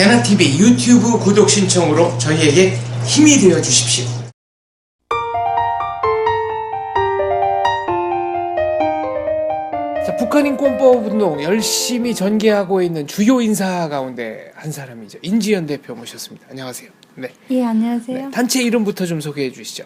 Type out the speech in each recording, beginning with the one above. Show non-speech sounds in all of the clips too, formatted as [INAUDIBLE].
대나TV 유튜브 구독 신청으로 저희에게 힘이 되어 주십시오. 자, 북한 인권법 운동 열심히 전개하고 있는 주요 인사 가운데 한 사람이죠. 인지연 대표 모셨습니다. 안녕하세요. 네. 예, 안녕하세요. 네, 단체 이름부터 좀 소개해 주시죠.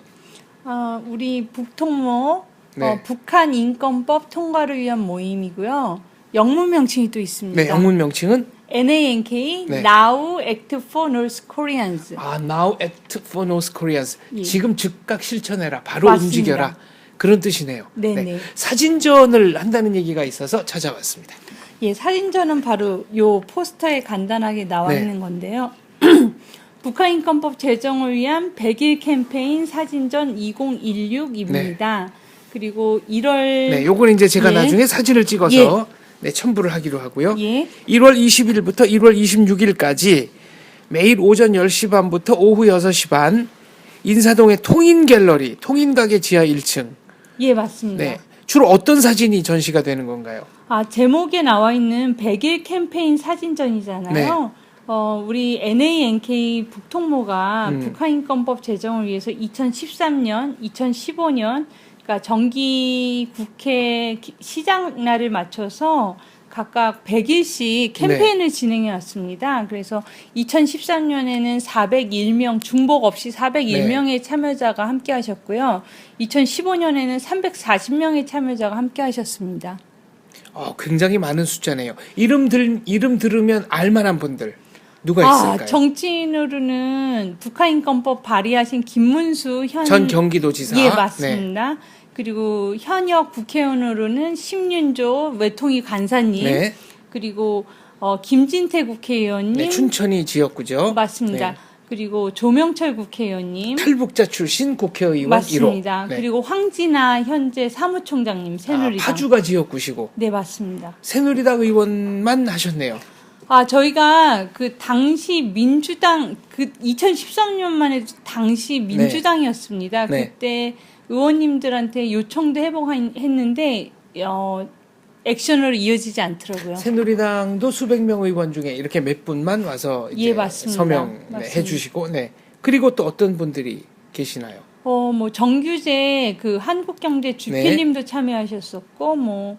어, 우리 북통모 네. 어, 북한 인권법 통과를 위한 모임이고요. 영문 명칭이 또 있습니다. 네, 영문 명칭은 NANK 네. Now Act for North Koreans. 아, Now Act for North Koreans. 예. 지금 즉각 실천해라. 바로 맞습니다. 움직여라. 그런 뜻이네요. 네네. 사진전을 한다는 얘기가 있어서 찾아왔습니다. 예, 사진전은 바로 요 포스터에 간단하게 나와 네. 있는 건데요. [CLEARS THROAT] 북한 인권법 제정을 위한 100일 캠페인 사진전 2016입니다. 그리고 1월 네, 요건 이제 제가 예. 나중에 사진을 찍어서 네, 첨부를 하기로 하고요. 예. 1월 20일부터 1월 26일까지 매일 오전 10시 반부터 오후 6시 반 인사동의 통인 갤러리, 통인 가게 지하 1층. 예, 맞습니다. 네. 주로 어떤 사진이 전시가 되는 건가요? 아, 제목에 나와 있는 100일 캠페인 사진전이잖아요. 네. 어, 우리 NANK 북통모가 음. 북한 인권법 제정을 위해서 2013년, 2015년, 그러니까 정기 국회 기- 시장 날을 맞춰서 각각 100일씩 캠페인을 진행해 왔습니다. 그래서 2013년에는 401명, 중복 없이 401명의 참여자가 함께 하셨고요. 2015년에는 340명의 참여자가 함께 하셨습니다. 어, 굉장히 많은 숫자네요. 이름 들 이름 들으면 알만한 분들 누가 아, 있을까요? 정치인으로는 북한인권법 발의하신 김문수 현 전 경기도지사. 예 네. 맞습니다. 그리고 현역 국회의원으로는 심윤조 외통위 간사님 네. 그리고 어, 김진태 국회의원님 네, 춘천이 지역구죠. 맞습니다. 네. 그리고 조명철 국회의원님 탈북자 출신 국회의원 맞습니다. 1호. 네. 그리고 황진아 현재 사무총장님 아, 새누리당 파주가 지역구시고 네 맞습니다. 새누리당 의원만 하셨네요. 아, 저희가 그 당시 민주당, 그 2013년만 해도 당시 민주당이었습니다. 네. 그때 의원님들한테 요청도 해보했는데, 어, 액션으로 이어지지 않더라고요. 새누리당도 수백 명 의원 중에 이렇게 몇 분만 와서 예, 맞습니다. 서명 네. 해주시고, 네. 그리고 또 어떤 분들이 계시나요? 어, 뭐, 정규제 그 한국경제 네. 주필님도 참여하셨었고, 뭐,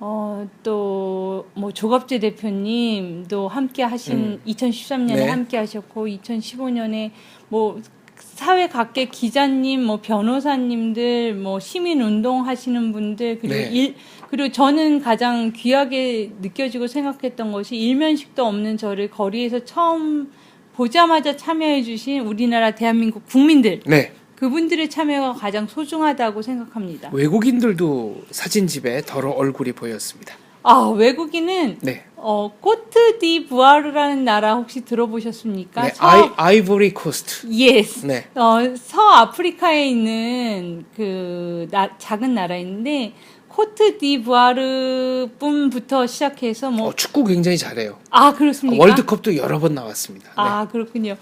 어, 또, 뭐, 조갑재 대표님도 함께 하신, 음. 2013년에 네. 함께 하셨고, 2015년에 뭐, 사회 각계 기자님, 뭐, 변호사님들, 뭐, 시민 운동 하시는 분들, 그리고 네. 일, 그리고 저는 가장 귀하게 느껴지고 생각했던 것이 일면식도 없는 저를 거리에서 처음 보자마자 참여해주신 우리나라 대한민국 국민들, 네. 그분들의 참여가 가장 소중하다고 생각합니다. 외국인들도 사진집에 더러 얼굴이 보였습니다. 아, 외국인은 네. 어, 코트 디 부아르라는 나라 혹시 들어보셨습니까? 네. 서, 아이, 아이 보리 코스트. 예스. 네. 어, 서아프리카에 있는 그 나- 작은 나라인데 코트 디 부아르 뿐부터 시작해서 뭐 어, 축구 굉장히 잘해요. 아, 그렇습니까? 월드컵도 여러 번 나왔습니다. 네. 아, 그렇군요.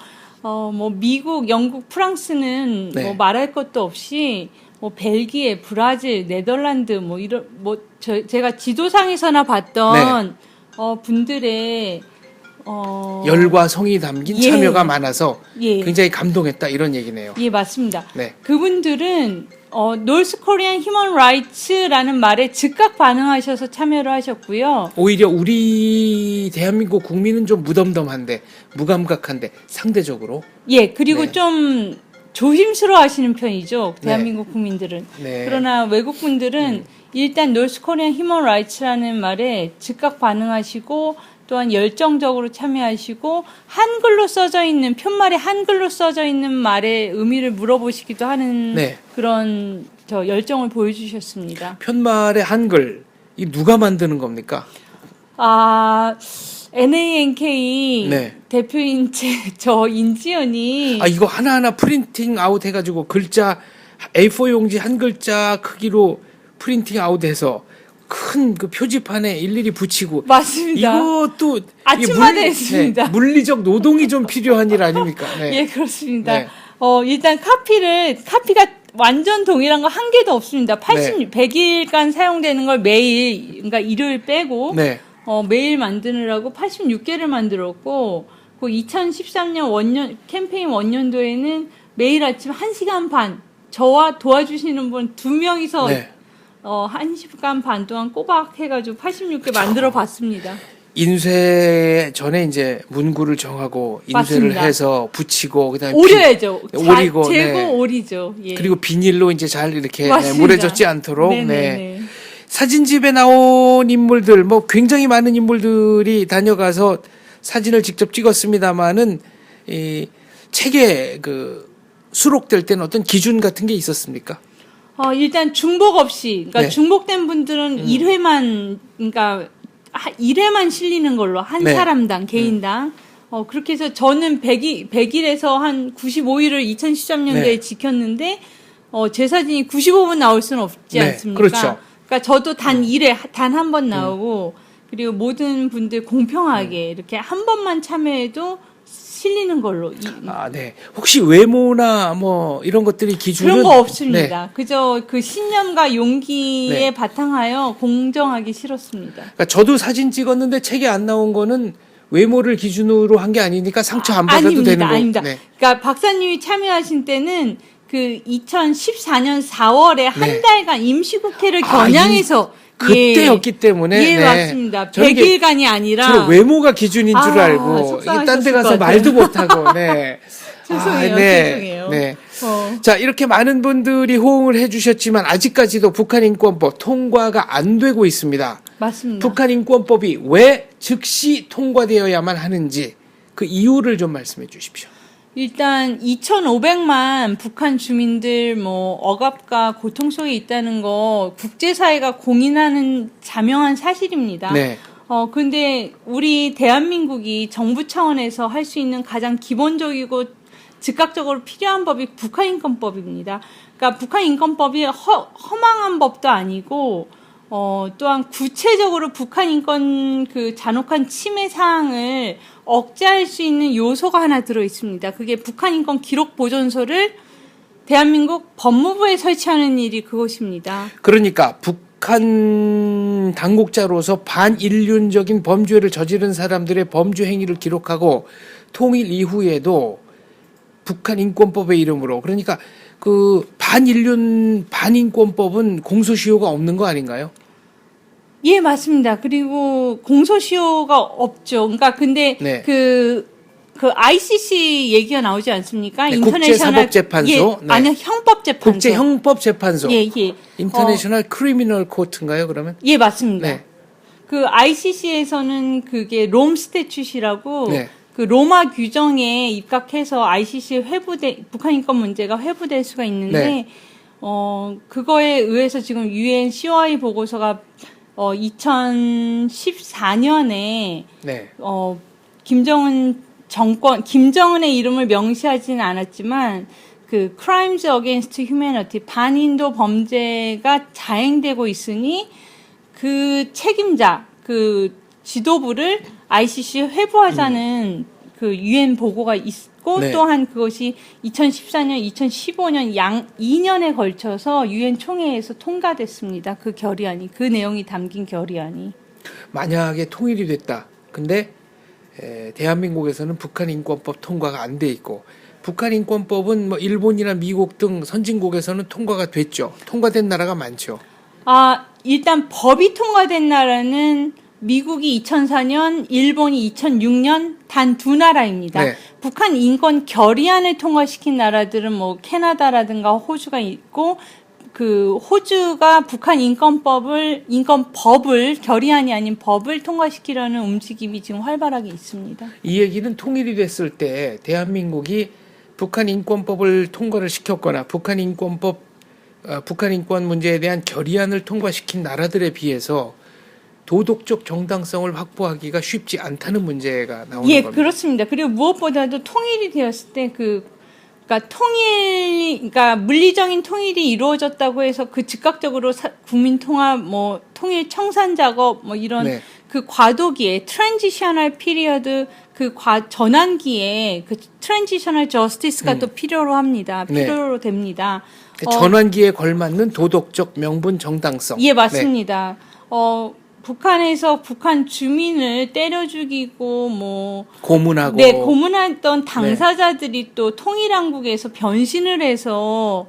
어, 뭐, 미국, 영국, 프랑스는 네. 뭐 말할 것도 없이 뭐, 벨기에, 브라질, 네덜란드, 뭐, 이런, 뭐, 저, 제가 지도상에서나 봤던, 어, 분들의, 어, 열과 성이 담긴 예. 참여가 많아서 예. 굉장히 감동했다 이런 얘기네요. 예, 맞습니다. 네. 그분들은, 어, 노스 코리안 휴먼 라이츠라는 말에 즉각 반응하셔서 참여를 하셨고요. 오히려 우리 대한민국 국민은 좀 무덤덤한데 무감각한데 상대적으로 예, 그리고 네. 좀 조심스러워 하시는 편이죠. 대한민국 국민들은. 네. 그러나 외국 분들은 일단 노스 코리안 휴먼 라이츠라는 말에 즉각 반응하시고 또한 열정적으로 참여하시고 한글로 써져 있는 편말에 한글로 써져 있는 말의 의미를 물어보시기도 하는 네. 그런 저 열정을 보여주셨습니다. 편말의 한글 이 누가 만드는 겁니까? 아 NANK 네. 대표인 제, 저 인지연이 아 이거 하나하나 프린팅 아웃 해가지고 글자 A4 용지 한 글자 크기로 프린팅 아웃해서 큰 그 표지판에 일일이 붙이고 맞습니다. 이것도 아침마다 이 했습니다. 네, 물리적 노동이 좀 필요한 일 아닙니까? 네. 예, 그렇습니다. 네. 어, 일단 카피를, 카피가 완전 동일한 거 한 개도 없습니다. 80, 100일간 사용되는 걸 매일, 그러니까 일요일 빼고, 네. 어, 매일 만드느라고 86개를 만들었고, 그 2013년 원년 캠페인 원년도에는 매일 아침 1시간 반 저와 도와주시는 분 두 명이서 네. 어, 1시간 반 동안 꼬박 해가지고 86개 만들어 봤습니다. 인쇄 전에 이제 문구를 정하고 인쇄를 맞습니다. 해서 붙이고 그다음에 비- 오려야죠. 자- 오리고, 재고 네. 오리죠. 예. 그리고 비닐로 이제 잘 이렇게 맞습니다. 물에 젖지 않도록 네. 네네 네. 사진집에 나온 인물들 뭐 굉장히 많은 인물들이 다녀가서 사진을 직접 찍었습니다마는 이 책에 그 수록될 때는 어떤 기준 같은 게 있었습니까? 어, 일단 중복 없이, 그러니까 네. 음. 중복된 분들은 1회만, 그러니까 하- 1회만 실리는 걸로 한 네. 사람당, 개인당. 어, 그렇게 해서 저는 100일, 100일에서 한 95일을 2013년도에 네. 지켰는데, 어, 제 사진이 95분 나올 수는 없지 네, 않습니까? 그렇죠. 그러니까 저도 단 1회, 단한 번 나오고, 그리고 모든 분들 음. 공평하게 이렇게 한 번만 참여해도 실리는 걸로. 이- 아, 네. 혹시 외모나 뭐 이런 것들이 기준은 그런 거 네. 없습니다. 그저 그 신념과 용기에 네. 바탕하여 공정하기 싫었습니다. 그러니까 저도 사진 찍었는데 책에 안 나온 거는 외모를 기준으로 한 게 아니니까 상처 안 받아도 아닙니다. 되는 거. 아닙니다. 네. 그러니까 박사님이 참여하신 때는 그 2014년 4월에 한 네. 달간 임시국회를 아, 겨냥해서 그때였기 때문에 예, 네. 맞습니다. 저는 이게 100일간이 아니라 저는 외모가 기준인 줄 아, 알고 속상하셨을 딴데것 가서. 말도 못하고 [LAUGHS] 네. 죄송해요. 네. 죄송해요. 네. 어. 자 이렇게 많은 분들이 호응을 해주셨지만 아직까지도 북한 인권법 통과가 안 되고 있습니다. 맞습니다. 북한 인권법이 왜 즉시 통과되어야만 하는지 그 이유를 좀 말씀해 주십시오. 일단 2,500만 북한 주민들 뭐 억압과 고통 속에 있다는 거 국제사회가 공인하는 자명한 사실입니다. 네. 어 근데 우리 대한민국이 정부 차원에서 할 수 있는 가장 기본적이고 즉각적으로 필요한 법이 북한인권법입니다. 그러니까 북한인권법이 허, 허망한 법도 아니고 어, 또한 구체적으로 북한 인권 그 잔혹한 침해 사항을 억제할 수 있는 요소가 하나 들어 있습니다. 그게 북한 인권 기록 보존소를 대한민국 법무부에 설치하는 일이 그것입니다. 그러니까 북한 당국자로서 반인륜적인 범죄를 저지른 사람들의 범죄 행위를 기록하고 통일 이후에도 북한 인권법의 이름으로 그러니까 그 반인륜 반인권법은 공소시효가 없는 거 아닌가요? 예, 맞습니다. 그리고 공소시효가 없죠. 그러니까 근데 네. 그, 그 ICC 얘기가 나오지 않습니까? 네, 인터내셔널 국제사법재판소. 예, 네. 아니요, 형법재판소. 국제 형법재판소 예, 예. 인터내셔널 크리미널 코트인가요? 그러면? 예, 맞습니다. 네. 그 ICC에서는 그게 롬 스태츄시라고 네. 그 로마 규정에 입각해서 ICC 회부돼 북한 인권 문제가 회부될 수가 있는데 네. 어 그거에 의해서 지금 유엔 COI 보고서가 어 2014년에 네. 어 김정은 정권 김정은의 이름을 명시하지는 않았지만 그 crimes against humanity 반인도 범죄가 자행되고 있으니 그 책임자 그 지도부를 ICC 회부하자는 그 유엔 보고가 있고 네. 또한 그것이 2014년, 2015년 양 2년에 걸쳐서 유엔 총회에서 통과됐습니다. 그 결의안이 그 내용이 담긴 결의안이 만약에 통일이 됐다. 근데 에, 대한민국에서는 북한 인권법 통과가 안 돼 있고 북한 인권법은 뭐 일본이나 미국 등 선진국에서는 통과가 됐죠. 통과된 나라가 많죠. 아, 일단 법이 통과된 나라는 미국이 2004년, 일본이 2006년 단 두 나라입니다. 네. 북한 인권 결의안을 통과시킨 나라들은 뭐 캐나다라든가 호주가 있고 그 호주가 북한 인권법을 인권법을 결의안이 아닌 법을 통과시키려는 움직임이 지금 활발하게 있습니다. 이 얘기는 통일이 됐을 때 대한민국이 북한 인권법을 통과를 시켰거나 북한 인권법 어, 북한 인권 문제에 대한 결의안을 통과시킨 나라들에 비해서 도덕적 정당성을 확보하기가 쉽지 않다는 문제가 나오는 예, 겁니다. 그렇습니다. 그리고 무엇보다도 통일이 되었을 때그 그러니까 통일, 그러니까 물리적인 통일이 이루어졌다고 해서 그 즉각적으로 사- 국민 통합, 뭐 통일 청산 작업, 뭐 이런 네. 그 과도기에 트랜지셔널 피리어드 그 과, 전환기에 그 트랜지셔널 저스티스가 또 필요로 합니다. 네. 필요로 됩니다. 어, 전환기에 걸맞는 도덕적 명분 정당성. 예, 맞습니다. 어, 북한에서 북한 주민을 때려 죽이고 뭐 고문하고. 네, 고문했던 당사자들이 또 통일한국에서 변신을 해서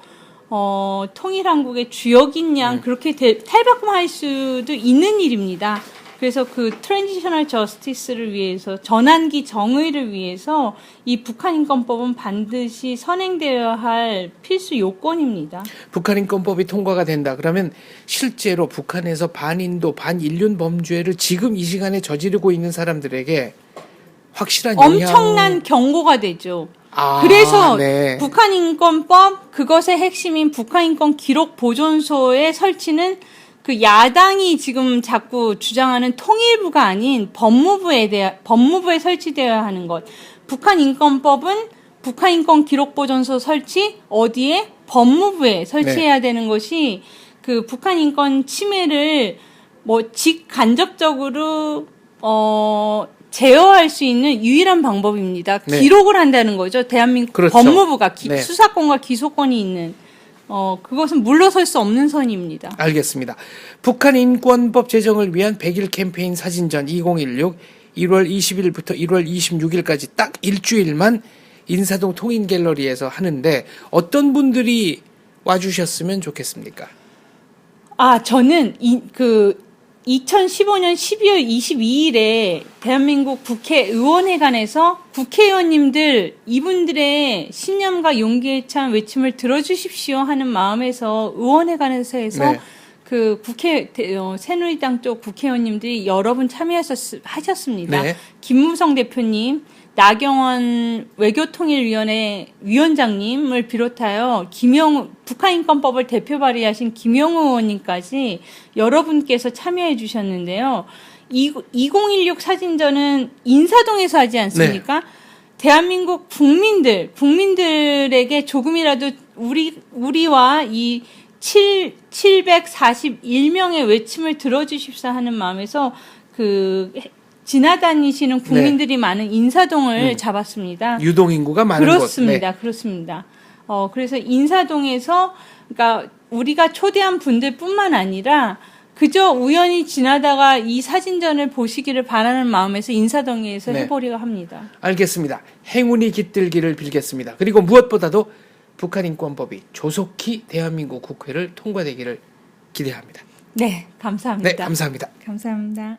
어, 통일한국의 주역인 양 그렇게 대- 탈바꿈할 수도 있는 일입니다. 그래서 그 트랜지셔널 저스티스를 위해서 전환기 정의를 위해서 이 북한 인권법은 반드시 선행되어야 할 필수 요건입니다. 북한 인권법이 통과가 된다. 그러면 실제로 북한에서 반인도 반인륜 범죄를 지금 이 시간에 저지르고 있는 사람들에게 확실한 엄청난 경고가 되죠. 아, 그래서 네. 북한 인권법 그것의 핵심인 북한 인권 기록 보존소의 설치는 그 야당이 지금 자꾸 주장하는 통일부가 아닌 법무부에 대한 법무부에 설치되어야 하는 것. 북한 인권법은 북한 인권 기록 보존소 설치 어디에 법무부에 설치해야 되는 것이 그 북한 인권 침해를 뭐 직간접적으로 어 제어할 수 있는 유일한 방법입니다. 네. 기록을 한다는 거죠. 대한민국 그렇죠. 법무부가 기- 네. 수사권과 기소권이 있는 어 그것은 물러설 수 없는 선입니다. 알겠습니다. 북한 인권법 제정을 위한 100일 캠페인 사진전 2016 1월 20일부터 1월 26일까지 딱 일주일만 인사동 통인 갤러리에서 하는데 어떤 분들이 와주셨으면 좋겠습니까? 아, 저는 이, 그 2015년 12월 22일에 대한민국 국회의원회관에서 국회의원님들 이분들의 신념과 용기에 찬 외침을 들어주십시오 하는 마음에서 의원회관에서 해서 네. 그 국회 대- 어, 새누리당 쪽 국회의원님들이 여러 분 참여하셨습니다. 네. 김무성 대표님, 나경원 외교통일위원회 위원장님을 비롯하여 김영 북한인권법을 대표 발의하신 김영우 의원님까지 여러분께서 참여해 주셨는데요. 이, 2016 사진전은 인사동에서 하지 않습니까? 대한민국 국민들, 국민들에게 조금이라도 우리, 우리와 이 7, 741명의 외침을 들어주십사 하는 마음에서 그 지나다니시는 국민들이 많은 인사동을 잡았습니다. 유동 인구가 많은 그렇습니다. 그렇습니다. 어, 그래서 인사동에서, 그러니까 우리가 초대한 분들뿐만 아니라 그저 우연히 지나다가 이 사진전을 보시기를 바라는 마음에서 인사동에서 네. 해보려고 합니다. 곳. 알겠습니다. 행운이 깃들기를 빌겠습니다. 그리고 무엇보다도 북한 인권법이 조속히 대한민국 국회를 통과되기를 기대합니다. 네, 감사합니다. 네, 감사합니다. 감사합니다.